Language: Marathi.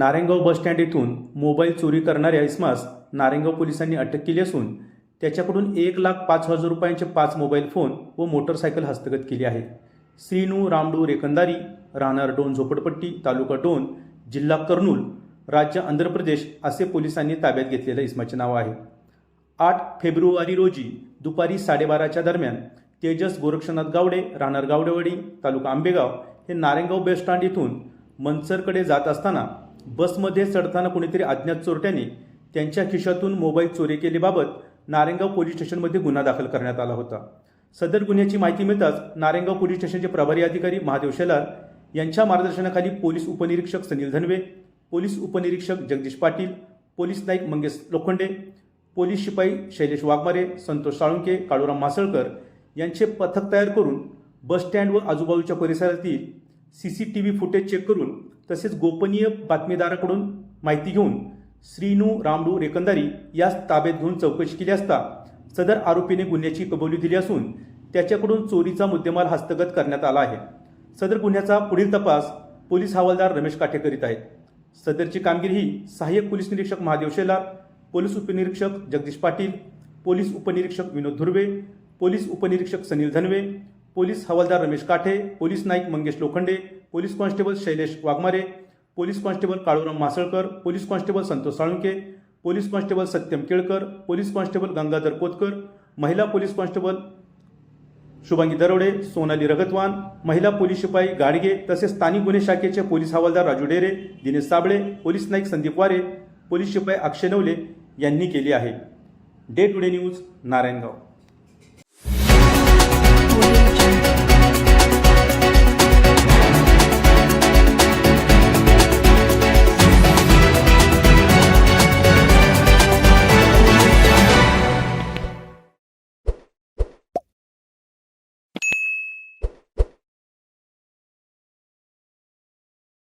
नारेंगाव बसस्टँड येथून मोबाईल चोरी करणाऱ्या इस्मास नारेंगाव पोलिसांनी अटक केली असून त्याच्याकडून एक लाख पाच हजार रुपयांचे पाच मोबाईल फोन व मोटरसायकल हस्तगत केली आहे. श्रीनू रामडू रेकंदारी राहणार डोन झोपडपट्टी तालुका डोन जिल्हा कर्नूल राज्य आंध्र प्रदेश असे पोलिसांनी ताब्यात घेतलेलं इस्माचे नाव आहे. आठ फेब्रुवारी रोजी दुपारी साडेबाराच्या दरम्यान तेजस गोरक्षनाथ गावडे राहणार गावडेवाडी तालुका आंबेगाव हे नारेंगाव बसस्टँड येथून मनसरकडे जात असताना बसमध्ये चढताना कुणीतरी अज्ञात चोरट्याने त्यांच्या खिशातून मोबाईल चोरी केल्याबाबत नारायणगाव पोलीस स्टेशनमध्ये गुन्हा दाखल करण्यात आला होता. सदर गुन्ह्याची माहिती मिळताच नारायणगाव पोलीस स्टेशनचे प्रभारी अधिकारी महादेव शेलार यांच्या मार्गदर्शनाखाली पोलीस उपनिरीक्षक सनील धनवे पोलीस उपनिरीक्षक जगदीश पाटील पोलीस नाईक मंगेश लोखंडे पोलीस शिपाई शैलेश वाघमारे संतोष साळुंके काळूराम मासळकर यांचे पथक तयार करून बस स्टँड व आजूबाजूच्या परिसरातील C C T V footage check करून तसेच गोपनीय बातमीदाराकडून माहिती घेऊन श्रीनू रामडू रेकंदारी यास ताब्यात घेऊन चौकशी केली असता सदर आरोपीने गुन्ह्याची कबुली दिली असून त्याच्याकडून चोरीचा मुद्देमाल हस्तगत करण्यात आला आहे. सदर गुन्ह्याचा पुढील तपास पोलीस हवालदार रमेश काठे करीत आहेत. सदरची कामगिरी ही सहाय्यक पोलीस निरीक्षक महादेव शेलार पोलीस उपनिरीक्षक जगदीश पाटील पोलीस उपनिरीक्षक विनोद धुर्वे पोलीस उपनिरीक्षक सनील धनवे पोलीस हवालदार Ramesh Kathe police naik Mangesh Lokhande police constable Shailesh Waghmare police constable Kaluram Masalkar police constable Santosh Salunke police constable Satyam Kelkar police constable Gangadhar Kotkar महिला पोलीस कॉन्स्टेबल शुभांगी दरोडे सोनाली रगतवान महिला पोलीस शिपाई गाडगे तसेच स्थानिक गुन्हे शाखेचे पोलीस हवालदार राजू डेरे दिनेश साबळे पोलीस नाईक संदीप वारे पोलीस शिपाई अक्षय नवले यांनी केली आहे. Day today news Narayangaon.